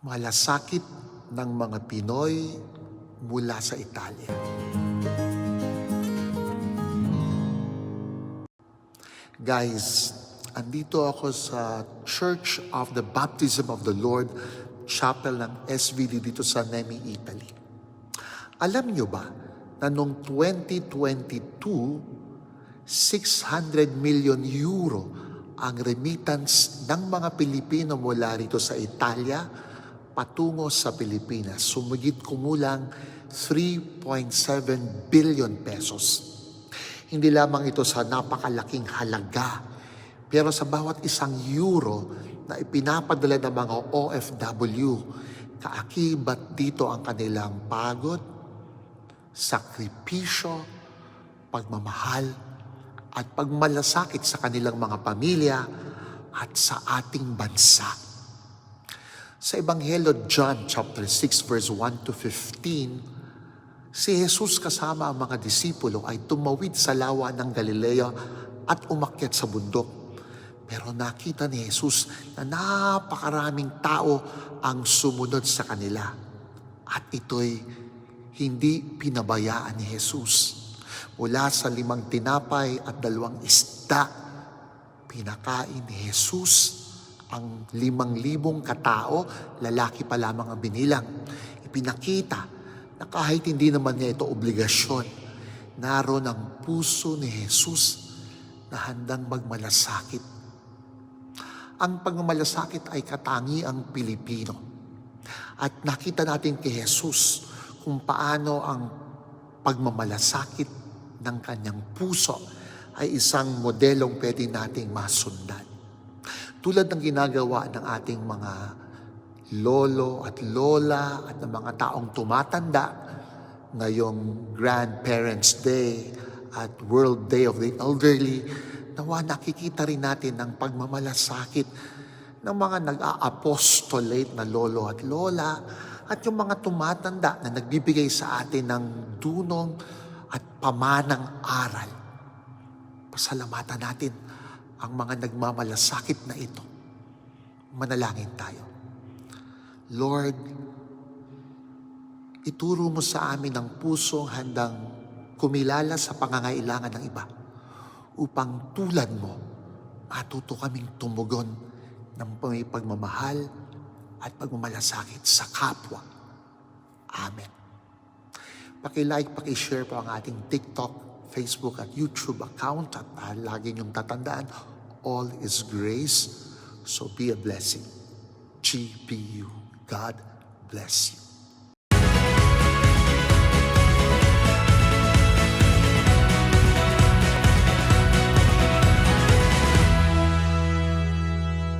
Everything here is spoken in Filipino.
malasakit ng mga Pinoy mula sa Italia. Guys, andito ako sa Church of the Baptism of the Lord Chapel ng SVD dito sa Nemi, Italy. Alam nyo ba na noong 2022, 600 million euro ang remittance ng mga Pilipino mula rito sa Italia patungo sa Pilipinas. Sumigit kumulang 3.7 billion pesos. Hindi lamang ito sa napakalaking halaga, pero sa bawat isang euro na ipinapadala ng mga OFW, kaakibat dito ang kanilang pagod, sakripisyo, pagmamahal, at pagmalasakit sa kanilang mga pamilya at sa ating bansa. Sa Ebanghelyo John chapter 6 verse 1 to 15, si Jesus kasama ang mga disipulo ay tumawid sa lawa ng Galilea at umakyat sa bundok. Pero nakita ni Jesus na napakaraming tao ang sumunod sa kanila. At ito'y hindi pinabayaan ni Jesus. Mula sa limang tinapay at dalawang isda, pinakain ni Jesus ang limang libong katao, lalaki pa lamang ang binilang. Ipinakita na kahit hindi naman niya ito obligasyon, naroon ang puso ni Jesus na handang magmalasakit. Ang pagmamalasakit ay katangi ang Pilipino. At nakita natin kay Jesus kung paano ang pagmamalasakit ng kanyang puso ay isang modelong pwede nating masundan. Tulad ng ginagawa ng ating mga lolo at lola at ng mga taong tumatanda ngayong Grandparents' Day at World Day of the Elderly, nawa nakikita rin natin ang pagmamalasakit ng mga nag-a-apostolate na lolo at lola at yung mga tumatanda na nagbibigay sa atin ng dunong at pamanang aral. Pasalamatan natin ang mga nagmamalasakit na ito. Manalangin tayo. Lord, ituro mo sa amin ang pusong handang kumilala sa pangangailangan ng iba upang tulad mo, matuto kaming tumugon ng may pagmamahal at pagmamalasakit sa kapwa. Amen. Paki-like, paki-share po ang ating TikTok, Facebook at YouTube account at uh, lagi niyong tatandaan, all is grace, so be a blessing. GPU. God bless you.